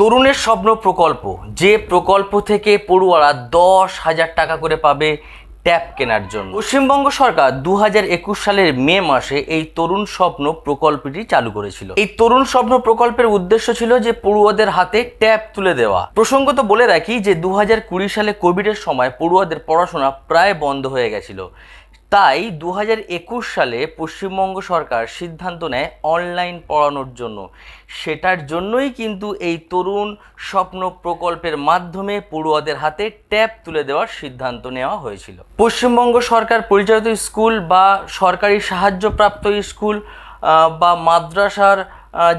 তরুণের স্বপ্ন প্রকল্প। যে প্রকল্প থেকে পড়ুয়ারা দশ হাজার টাকা করে পাবে ট্যাব কেনার জন্য। পশ্চিমবঙ্গ সরকার দু একুশ সালের মে মাসে এই তরুণ স্বপ্ন প্রকল্পটি চালু করেছিল। এই তরুণ স্বপ্ন প্রকল্পের উদ্দেশ্য ছিল যে পড়ুয়াদের হাতে ট্যাব তুলে দেওয়া। প্রসঙ্গত বলে রাখি যে দু সালে কোভিডের সময় পড়ুয়াদের পড়াশোনা প্রায় বন্ধ হয়ে গেছিল। তাই দু সালে পশ্চিমবঙ্গ সরকার সিদ্ধান্ত নেয় অনলাইন পড়ানোর জন্য। সেটার জন্যই কিন্তু এই তরুণ স্বপ্ন প্রকল্পের মাধ্যমে পড়ুয়াদের হাতে ট্যাপ তুলে দেওয়ার সিদ্ধান্ত নেওয়া হয়েছিল। পশ্চিমবঙ্গ সরকার পরিচালিত স্কুল বা সরকারি সাহায্যপ্রাপ্ত স্কুল বা মাদ্রাসার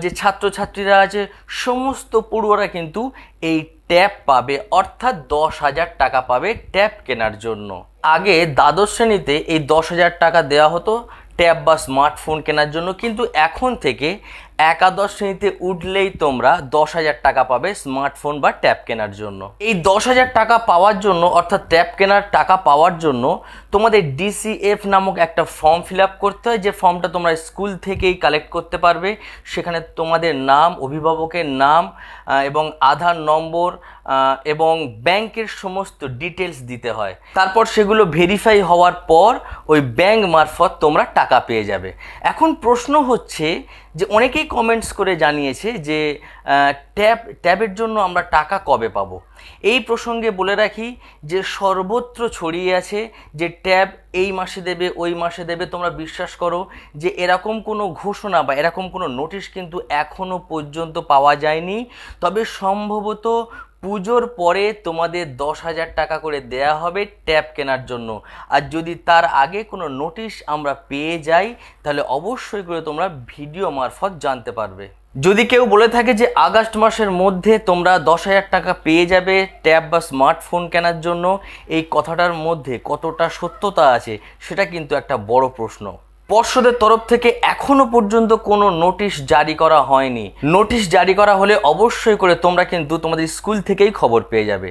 যে ছাত্রছাত্রীরা আছে, সমস্ত পড়ুয়ারা কিন্তু এই ট্যাপ পাবে, অর্থাৎ দশ হাজার টাকা পাবে ট্যাপ কেনার জন্য। আগে দ্বাদশ শ্রেণীতে এই দশ হাজার টাকা দেওয়া হতো ট্যাব বা স্মার্টফোন কেনার জন্য, কিন্তু এখন থেকে একাদশ শ্রেণীতে উঠলেই তোমরা দশ হাজার টাকা পাবে স্মার্টফোন বা ট্যাব কেনার জন্য। এই দশ হাজার টাকা পাওয়ার জন্য, অর্থাৎ ট্যাব কেনার টাকা পাওয়ার জন্য, তোমাদের ডিসিএফ নামক একটা ফর্ম ফিল করতে হয়। যে ফর্মটা তোমরা স্কুল থেকেই কালেক্ট করতে পারবে। সেখানে তোমাদের নাম, অভিভাবকের নাম এবং আধার নম্বর এবং ব্যাংকের সমস্ত ডিটেলস দিতে হয়। তারপর সেগুলো ভেরিফাই হওয়ার পর ওই ব্যাংক মারফত তোমরা টাকা পেয়ে যাবে। এখন প্রশ্ন হচ্ছে যে, অনেকেই কমেন্টস করে জানিয়েছে যে ট্যাব, ট্যাবের জন্য আমরা টাকা কবে পাবো? এই প্রসঙ্গে বলে রাখি যে সর্বত্র ছড়িয়ে আছে যে ট্যাব এই মাসে দেবে, ওই মাসে দেবে। তোমরা বিশ্বাস করো যে এরকম কোনো ঘোষণা বা এরকম কোনো নোটিশ কিন্তু এখনও পর্যন্ত পাওয়া যায়নি। তবে সম্ভবত পুজোর পরে তোমাদের দশ হাজার টাকা করে দেয়া হবে ট্যাব কেনার জন্য। আর যদি তার আগে কোনো নোটিশ আমরা পেয়ে যাই, তাহলে অবশ্যই করে তোমরা ভিডিও মারফত জানতে পারবে। যদি কেউ বলে থাকে যে আগস্ট মাসের মধ্যে তোমরা দশ হাজার টাকা পেয়ে যাবে ট্যাব বা স্মার্টফোন কেনার জন্য, এই কথাটার মধ্যে কতটা সত্যতা আছে সেটা কিন্তু একটা বড় প্রশ্ন। পর্ষদের তরফ থেকে এখনও পর্যন্ত কোনো নোটিশ জারি করা হয়নি। নোটিশ জারি করা হলে অবশ্যই করে তোমরা কিন্তু তোমাদের স্কুল থেকেই খবর পেয়ে যাবে।